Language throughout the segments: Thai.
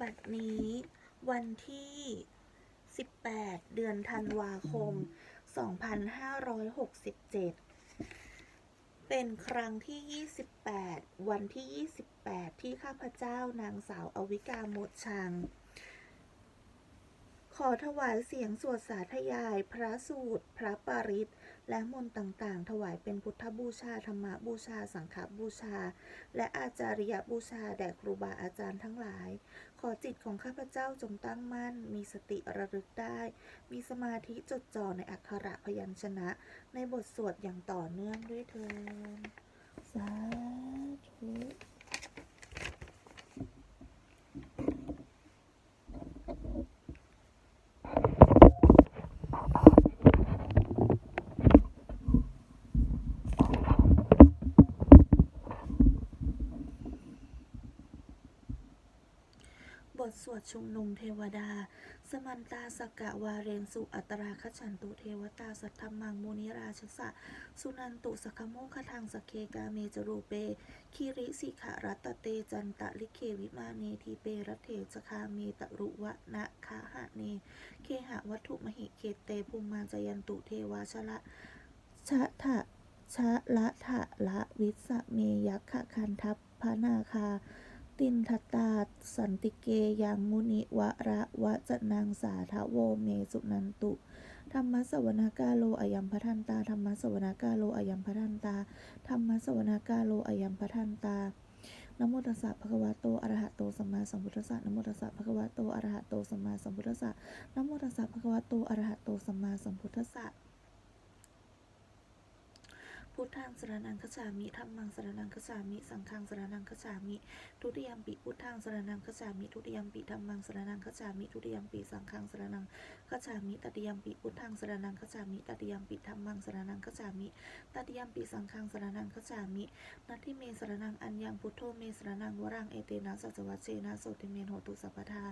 บัดนี้วันที่ 18 เดือนธันวาคม 2567 เป็นครั้งที่ 28 วันที่ 28 ที่ข้าพเจ้านางสาวอวิกาหมดชัง ขอถวายเสียงสวดสาธยาย พระสูตร พระปริต และมนต์ต่างๆ ถวายเป็นพุทธบูชา ธรรมบูชา สังฆบูชา และอาจาริยบูชา แด่ครูบาอาจารย์ทั้งหลาย ขอจิตของข้าพเจ้าจงตั้งมั่น มีสติระลึกได้ มีสมาธิจดจ่อในอักขระพยัญชนะ ในบทสวดอย่างต่อเนื่องด้วยเถิดสาธุ บทสวดชุมนุมเทวดา สมันตาสกกะวาเรนสุอัตราคชันตุเทวตาสัทธมังมุนิราชสะ สุนันตุสคโมคทังสเคกาเมจรูเป คิริสิขรัตเตจันตะลิเควิมาเนทีเปรเถจคาเมตรุวะนะคาหะเน เคหะวัตถุมหิเคเตภูมิมาจยันตุเทวาชละชะทะชะละทะละวิสเมยักขะคันทัพพนาคา ตินทตาสันติเกยังมุนิวะระวะจนางสาทะโวเมสุนันตุ ธรรมสวนากาโลอายัมพทันตา ธรรมสวนากาโลอายัมพทันตา ธรรมสวนากาโลอายัมพทันตานโมตัสสะภะคะวะโต อะระหะโต สัมมาสัมพุทธัสสะนโมตัสสะภะคะวะโต อะระหะโต สัมมาสัมพุทธัสสะนโมตัสสะภะคะวะโต อะระหะโต สัมมาสัมพุทธัสสะ พุทธังสรนังคัจฉามิธัมมังสรนังคัจฉามิ สังฆังสรนังคัจฉามิ ทุติยมปิพุทธังสรนังคัจฉามิ ทุติยมปิธัมมังสรนังคัจฉามิ ทุติยมปิสังฆังสรนังคัจฉามิ ตติยมปิพุทธังสรนังคัจฉามิ ตติยมปิธัมมังสรนังคัจฉามิ ตติยมปิสังฆังสรนังคัจฉามิ นัตถิเมสรนังอัญญังพุทโธเมสรนังวรังเอเตนะสัจวัชเชนะโสติเมนโหตุสัพพทา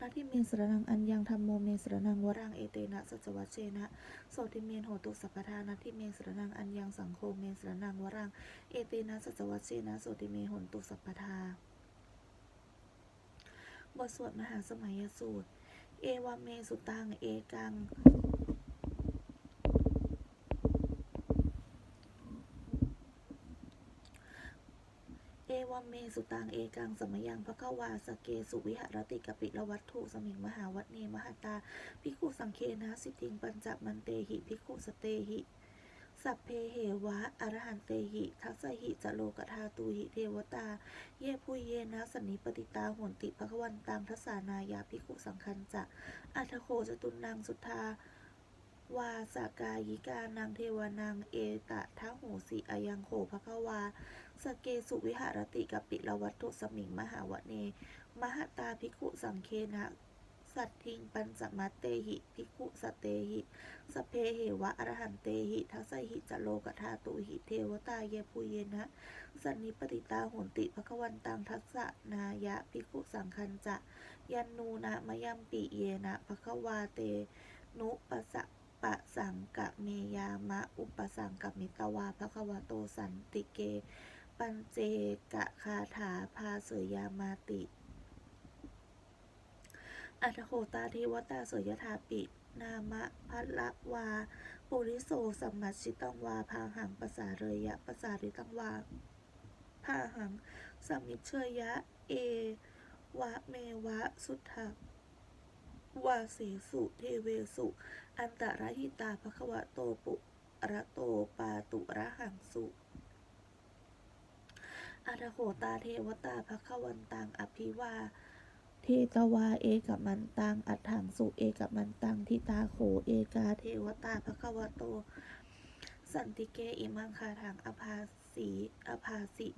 นัตถิเมสรนังอัญญังธัมโมเมสรนังวรังเอเตนะสัจวัชเชนะโสติเมนโหตุสัพพทานัตถิเมสรนังอัญญังสังโฆเมสรนังวรัง เอเตนะสัจวัชเชนะโสติเมโหตุสัพพทาบทสวดมหาสมัยสูตร เอวเมสุตัง เอกัง เอวัมเมสุตัง เอกัง สมยังพระควาสเกสุวิหรติกปิลวัตถุสมิงมหาวัตเนมหาตาภิกุสังเคนะสิทิงปัญจมันเตหิภิกุสเตหิ สัพเพเหวะ อรหันเตหิ ทัสหิจะโลกธาตูหิเทวตา เยพุยเยนะสันนิปติตาโหนติภควันตังทัสสานายาภิกขุสังคันจะ อัทโคจตุนังสุทาวาสากายิกานางเทวานางเอตะทะโหสิอายังโขภควาสเกสุวิหารติกปิลวัตถุสมิงมหาวเน มหตาภิกขุสังเคนะ สัตทิงปัญจมัตเตหิภิกขุสเตหิ สเพเหวะอรหันเตหิ ทัสหิจะโลกธาตุหิเทวตาเยปุเยนะ สันนิปติตาโหนติภควันตังทัสสะนายะภิกขุสังคันจะยันนูนะมยัมปิเยนะภควาเต นุปสะปะสังกะเมยามะ อุปสังกะมิตวาภควโตสันติเก ปัญเจกะคาถาพาเสยยามาติ อัตโคตาเทวตาเสยยถาปิ นามะพัลละวา ปุริโสสัมมัชิตังวา พาหังปสาเรยะปสาริตังวา พาหังสมมิชเชยะ เอ วะเมวะ สุทธาวาเสสุเทเวสุ อันตรหิตาภควะโตปุระโตปาตุระหังสุอัตโขตาเทวตาภควันตังอภิวา เทตวาเอกับมันตัง อัฏฐังสุเอกับมันตัง ทิตาโข เอกาเทวตาภควโต สันติเกอิมังคาถังอภาสีอภาสิ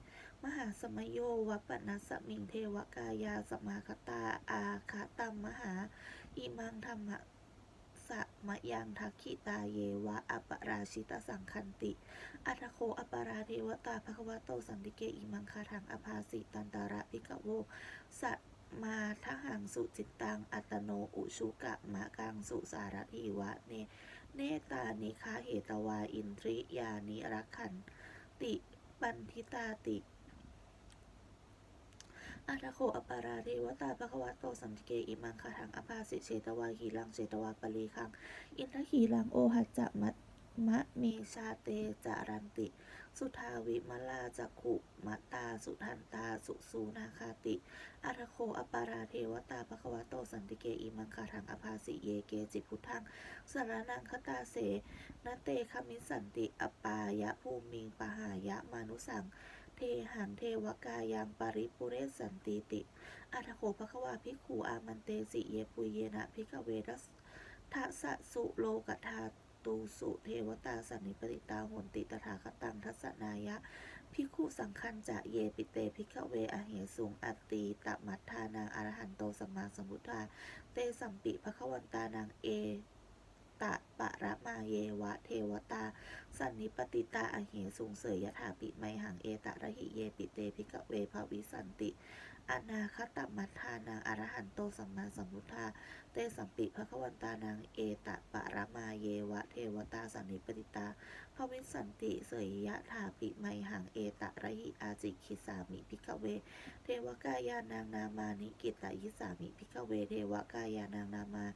มหาสมโยวัปนัสสมิงเทวกายาสมาคตา อาคาตัมมหา อิมังธรรมะสะมะยังทักขิตาเยวะอัปปราชิตสังคันติ อัตโคอัปปราเทวตาภควโตสันติเกอิมังคาถังอภาสิตันตาระพิกโวสัต มาทหังสุจิตตัง อัตโนอุชุกะมะกังสุสารทิวะเน เนตานิคาเหตวาอินทริยานิรักขันติปันทิตาติอาทโคอปาราเทวตาภควะโตสันติเกอิมังคาทังอภาสิเชตวาหีลังเชตวาปลีคัง อินทขีลังโอหัจจะมัต มะเมชาเตจารันติ สุทาวิมลาจักขุมัตตาสุทันตาสุสูนาคาติอาทะโคอปาราเทวตาภควะโตสันติเกอิมังคาทังอภาสิเยเกจิพุทธังสารนังคตาเสนเตคมิสันติอปายะภูมิงปหายะมานุสังเทหังเทวกายังปริปุเรสสันติติอาทะโคภควาภิกขุอามันเตสิเยปุเยนะภิกเวทัสทัสสะสุโลกธาต ตูสุเทวตาสันนิปติตาหนติตถาคตังทัสนายะภิกขุสังคัญจะเยปิเตภิกเวอเหสุงอัตตีตมัทธานางอรหันโตสัมมาสัมพุทธาเตสัมปิภควันตานางเอตะปะระมาเยวะเทวตา สันนิปติตาอเหสุงเสยยถาปิไมหังเอตะระหิเยปิเตภิกเวภวิสันติ อนาคตมัทานางอรหันโตสัมมาสัมพุทธาเตสัมปิภควันตานางเอตะปะระมาเยวะเทวตาสันนิปติตาภวิสันติเสยยะถาปิไมหังเอตะระหิอาจิคิสามิพิกเว เทวกายานางนามานิกิตายิสามิพิกเว เทวกายานางนามา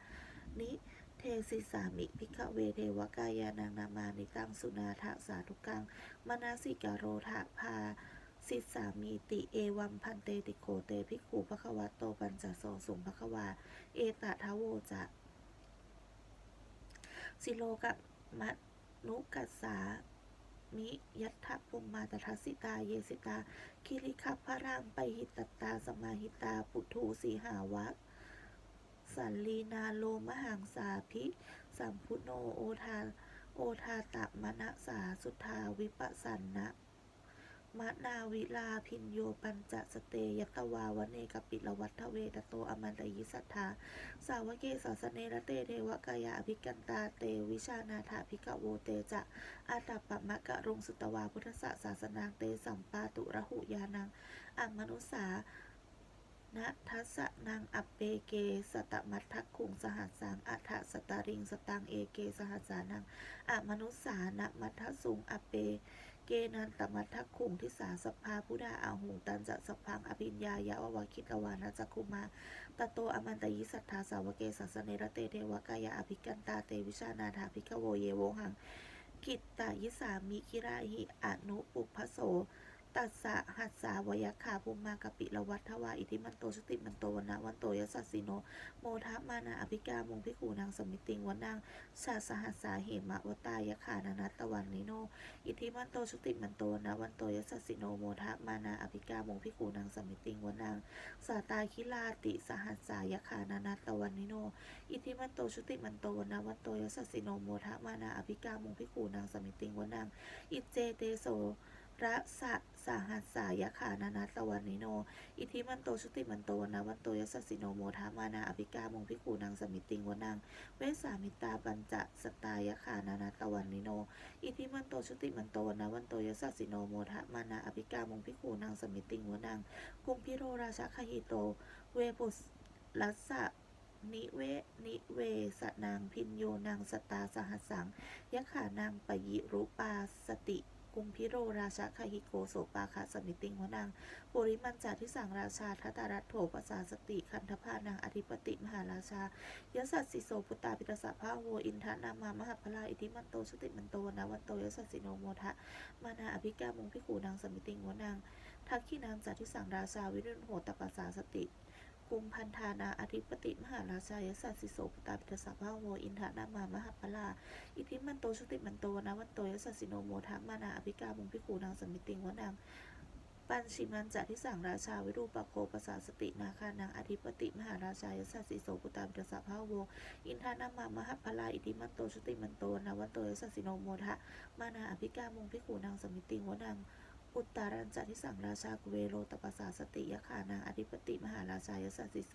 นิเทสิสามิพิกเวเทวกายานางนามานิตังสุนาทะสาธุกังมนาสิกาโรทะพา สิสามีติเอวัมพันเตติโกเตภิกขุภควะโตปัญจโสสุงภควา เอตทะโวจะสิโลกะมะนุกัสสามิยัตถะปุมมาตทัสสิตา เยสิตา คิริคัพพรังไปหิตตตา สมาหิตา ปุถุสีหาวะ สันลีนาโลมหังสาภิ สัมพุโนโอทา โอทาตะมณสาสุทาวิปัสสันนะ มะนาวิลาพินโยปัญจสเตยตวาวเนกปิลวัตเวตโตอมันตยิสัทธา สาวเกสาสเนระเตเทวกายาอภิกันตาเตวิชานาถาภิกโวเตจะอาตาปะมะกะรงสุตวาพุทธศาสาสนางเตสัมปาตุระหุยานังอัมมนุสานะทัสนางอัปเปเก สตมัททักขุงสหัสสังอัฏฐสตาริงสตังเอเกสหัสสานังอมนุสานะมัททสุงอัปเป เกนันตมัทักขุงทิสาสภาพุดาอาหุตันจะสพังอภิญญายะววคิตวานาจักคุมาตโตอมันตยิสัทธาสาวเกสัสเนรเตเทวกายาอภิกันตาเตวิชานาถาภิกขโวเยโวหังกิตตายิสามิคิราหิอนุปุพพโส ตัสสะหัสสาวยคาภูมากปิละวัฏทวาอิทิมันโตชุติมันโตวนะวันโตยสัสสิโน โมทะมานาอภิกามงพิขูนางสมิติงวันนางชาสหัสสาเหมะวตายคานานัตตะวันนิโน อิทิมันโตชุติมันโตนะวันโตยสัสสิโนโมทะมานาอภิกามงพิขูนางสมิติงวันนางสาตาคิลาติสหัสสายคานานัตตะวันนิโน อิทิมันโตชุติมันโตนะวันโตยสัสสิโนโมทะมานาอภิกามงพิขูนางสมิติงวันนางอิเจเตโส ระสะสาหัสสายขานานัตะวันนิโน อิทิมันโตชุติมันโตนะวันโตยสสสิโนโมทามานาอภิกามงพิกูนางสมิติงวนัง เวสามิตาปัญจสตายขานานัตะวันนิโน อิทิมันโตชุติมันโตนะวันโตยสสสิโนโมทามานาอภิกามงพิกูนางสมิติงวนัง กุมพิโรราชคหิโต เวปุสลัสสะนิเว นิเวสนางพินโยนางสตาสหัสสังยะขานางปยิรุปาสติ กุมพิโรราชคหิโกโสปาคาสมิติงวนางปุริมันจาทิสังราชาทัตารัตโถปสาสติคันธพานางอธิปติมหาราชายสัสสิโสปุตตาปิตสะพาโวอินทนามามหาพลาอิทิมันโตชติมันโตนะวันโตยสัสสิโนโมทะมานาอภิกามงพิขูนางสมิติงวนางทักขินางจาทิสังราชาวิรุณโหตปสาสติ กุมพันธานาอธิปติมหาราชายสัสสิโสปตตาปิตสสะพาโวอินทานามามหาพลาอิทิมันโตชุติมันโตนะวันโตยสัสสิโนโมทะมานาอภิกามุงพิคูนางสมิติงวนางปัญชิมันจะที่สั่งราชาวิรูปโคปสาสตินาคานางอธิปติมหาราชายสัสสิโสปุตตามเดสะพาโวอินทานามามหาพลาอิทิมันโตชุติมันโตนะวันโตยสัสสิโนโมทะมานาอภิกามุงพิคูนางสมิติงวนาง อุตตารัญจะที่สั่งราชากุเวโรตปสาสติยคานางอธิปติมหาราชายสัสสิโส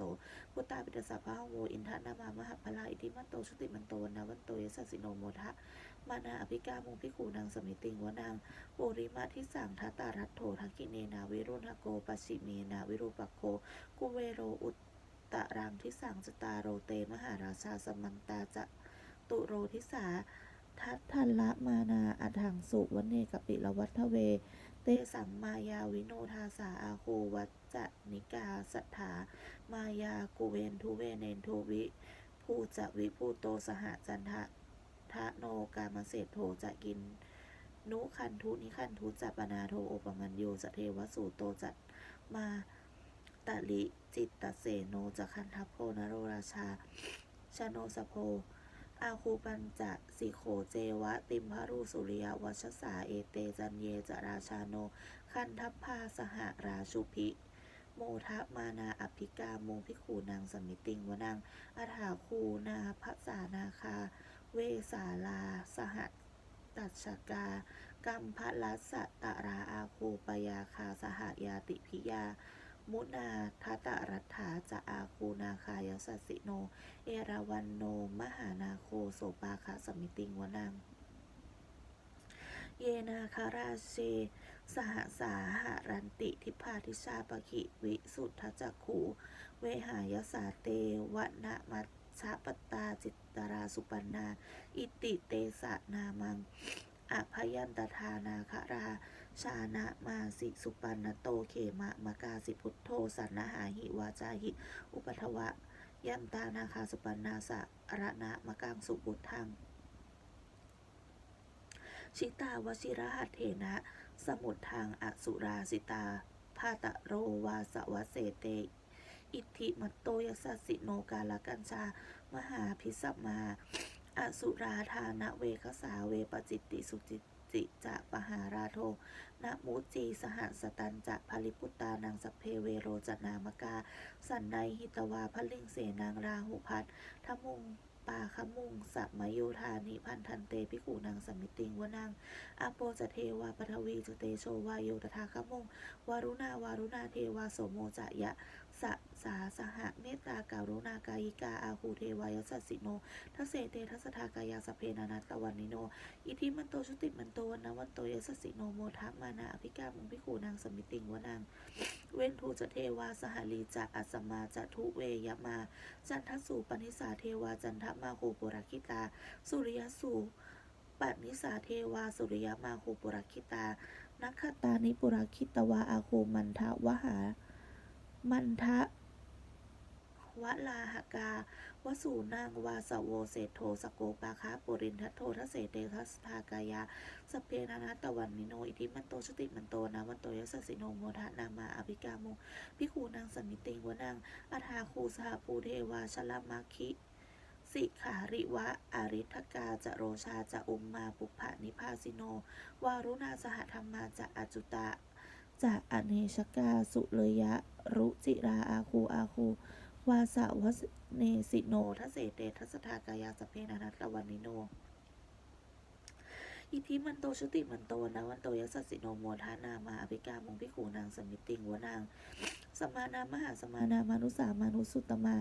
พุตตาปิตสสะพาโวอินทนามามหาพลาอิทิมันโตชุติมันโตนะวันโตยสัสสิโนโมทะมานาอภิกามงพิคูนางสมิติงวนางปุริมาทิสังทัตตารัตโถทักกิเนนาวิรุณโกปัสชิเมนาวิรูปโคกุเวโรอุตตะรังทิสังจตาโรเตมหาราชาสมันตาจะตุโรทิสาทัตทันละมานาอัถังสุวเนกปิลวัฏเว เตสังมายาวิโนทาสาอาโควัจจนิกาสัทธามายากุเวนทุเวเนนโทวิภูจะวิภูโตสหจันทะทะโนกามเศษโทจะกิน นุคันทุนิคันทุจัปนาโทโอปมัญโยสเทวสูโตจัตมาตะลิจิตตเสโนจะคันทัพโพนโรราชาชโนสโพ อาคูปัญจะสิโขเจวะ ติมพารุสุริยวัชสาเอเตจันเยจราชาโน คันทัพพาสหราชุพิโมทะมานาอภิกาโมพิขูนางสมิติงวนังอาถาคูนาภาษานาคา เวสาลา สหัตัชกา กัมพลัสตะราอาคูปยาคาสหยาติพิยา มุนาทัตรัฐาจะอาคูนาคายสัสสิโน เอราวันโน มหานาโคโสปาคะสมิติงวนัง เยนาคาราเช สหสาหารันติทิพาทิชาปขิวิสุทธจักขูเวหายสาเตวนะมัชชะปตตาจิตตราสุปันนา อิติเตสะนามังอภยันตทานาคารา ชานะมาสิสุปันนโตเขมะมะกาสิพุทโธสันนหาหิวาจาหิ อุปัทวะ ยันตานาคาสุปันนาสะระนะมะกังสุบุตทัง ชิตาวชิระหัตเถนะ สมุททางอสุราสิตาพาตะโรวาสวะเสเต อิทธิมัตโตยสสสิโนกาลกัญชา มหาพิสัมมา อสุราธานะเวคสาเวปจิตติสุจิต จิจะปหาราโทนะมุจีสหสตันจะภลิปุตตานังสเพเวโรจนามกา สันไนหิตวาพลิงเสนางราหุพัททมุงปาคมุงสัมมโยธานิพันธันเตพิกูนางสมิติงวนังอโปจะเทวาปทวีจเตโชวายโยตถาคมุงวารุณาวารุณาเทวาโสโมจะยะ สะสาสหเมตตาการุณากายิกาอาคูเทวายสัสสิโนทัสเสเตทัสทากายาสเพนานัตตวันนิโน อิทิมันโตชุติมันโตวันนวันโตยสสสิโนโมทัมานาอภิกามุงพิคูนางสมิติงวนังเว้นทูจะเทวาสหลีจะอัสมาจะทุเวยมา จันทสูปนิสาเทวาจันทมาโคปุรคิตา สุริยสูปันิสาเทวาสุริยมาโคปุรคิตานักขตานิปุรคิตวาอาโคมันทวหา มันทะวะลาหกาวสูนางวาสโวเศธโทสโกปาคะปุรินทัตโททะเสเตทัสทากายาสเพนานาตะวันนิโนอิทิมันโตชติมันโตนะวันโตยสสิโนโมทะนามาอภิกามุพิคูนางสมิติงวนังอาทาคูสหภูเทวาชลมาคิสิขาริวะอาริทกาจะโรชาจะอุมมาปุพพานิพาสิโน วารุณาสหธรรมาจะอจุตะ จะอเนชกาสุเลยะ รุจิราอาคูอาคูวาสาวสเนสิโนทเสเตทัสทากายาสเพนานัตตวันนิโนอิทิมันโตชุติมันโตนะวันโตยสสสิโนโมทานามาอภิกามงพิขูนางสมิติงวนางสมานามหาสมานามานุสามานุสุตตมา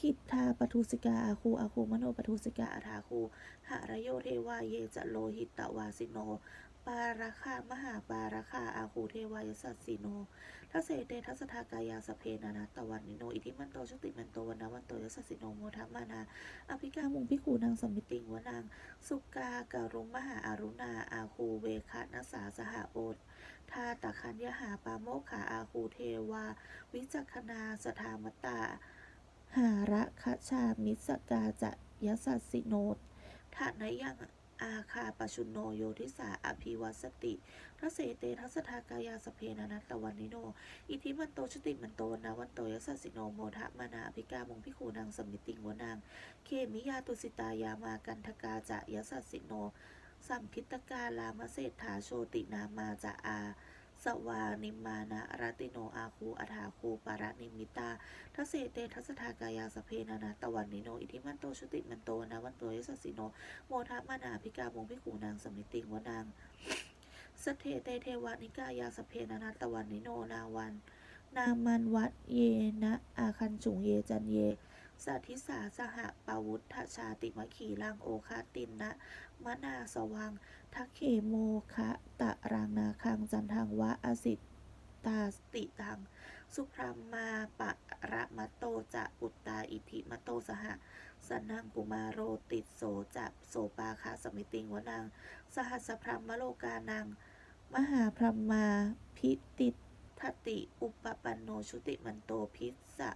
คิดทาปทุสิกาอาคูอาคูมโนปทุสิกาอาทาคูหารโยเทวาเยจะโลหิตตวาสิโน ปาราคามหาปาราคาอาคูเทวายสัสสิโนทัสเสเตทัสทากายาสเพนานาตวันนิโน อิทิมันโตชติมันโตวันวันโตยสสสิโนโมทัมมานา อภิกามุงพิขูนางสมมิติงวนาง สุกาการุมมหาอารุณา อาคูเวคะนัสสาสหโอตทาตะคัญยหาปาโมขาอาคูเทวา วิจักขณาสทามตตา หาระคชามิสกาจะยสัสสิโนทานยัง อาคาปชุนโนโยทิสาอภิวัสติทัศเสเตทัสทากายาสเพนานัตตวันนิโน อิทิมันโตชติมันโตนาวันโตยสัสสิโนโมทะมานาอภิกามงพิคูนางสมิติงวนาง เคมิยาตุสิตายามากันทกาจะยสัสสิโน สัมพิตกาลามเศรษฐาโชตินามาจะอา สวานิมานะรติโนอาคูอาถาคูปาระนิมิตาทัเสเตทัสทากายาสเพนานาตวันนิโน อิทิมันโตชุติมันโตนะวันโตยสัสสิโน โมทะมานาพิกามงพิขูนางสมิติงวนางสเทเตเทวานิกายาสเพนานาตวันนิโนนาวัน นามันวัดเยนะอาคันจุงเยจันเย สัทธิสาสหปาวุธชาติมะขีลังโอคาตินนะมะนาสวังทักเขโมคะตะรางนาคังจันทังวะอสิตตาสติตัง สุพรามมาปะระมะโตจะปุตตาอิทิมะโตสหสนังกุมาโรติดโสจะโสปาคาสมิติงวนังสหัสพรมมโลกานัง มหาพรหมาพิติทติ อุปปันโนชุติมันโตพิสสะ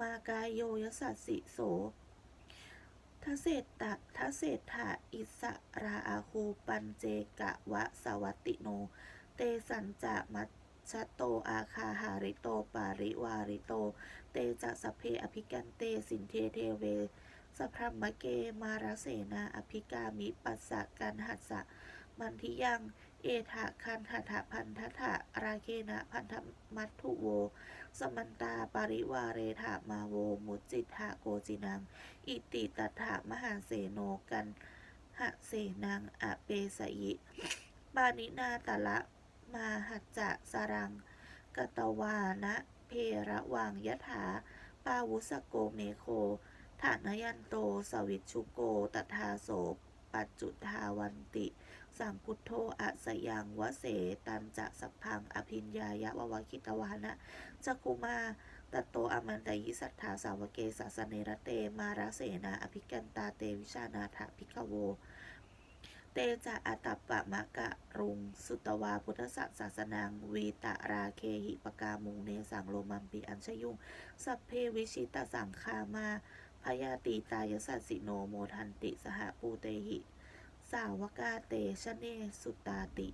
มากายโยยสัสสิโสทเศตตะทเศตถาอิสราอาโคปัญเจกะวะสวัติโน เตสัญจะมัชโตอาคาหาริโต ปาริวาริโต เตจะสพเพอภิกันเตสินเทเทเวสพพมเกมาราเสนาอภิกามิปัสสะกันหัสสะมันทิยัง เอถะคันหถะพันทะถะราเคนะพันธมัตถุโว สมันตาปริวาเรถามาโว มุจจิตถะโกจินัง อิติตัถะมหาเสโนกันหะเสนังอเปสยิปานินาตะละมาหัจจะสรังกตวานะเพระวังยถาปาวุสโกเมโคฐานยันโตสวิชชุโกตถาโสปัจจุทาวันติ สังพุโธอะสยังวเสตันจะสัพพัง อภิญญายะววคิตวานะจักุมาตโตอมันตยิสัทธาสาวเกสสเนรเตมาราเสนาอภิกันตาเตวิชานาถภิกโว เตจะอัตปะมะกะรุง สุตวาพุทธศศาสนังวีตะราเคหิปกามุงเนสังโลมัมปีอัญชยุง สัพเพวิชิตสังคามาพยาตีตายสัสสิโนโมทันติสหปูเตหิ สาวกาเตชเนสุตาติ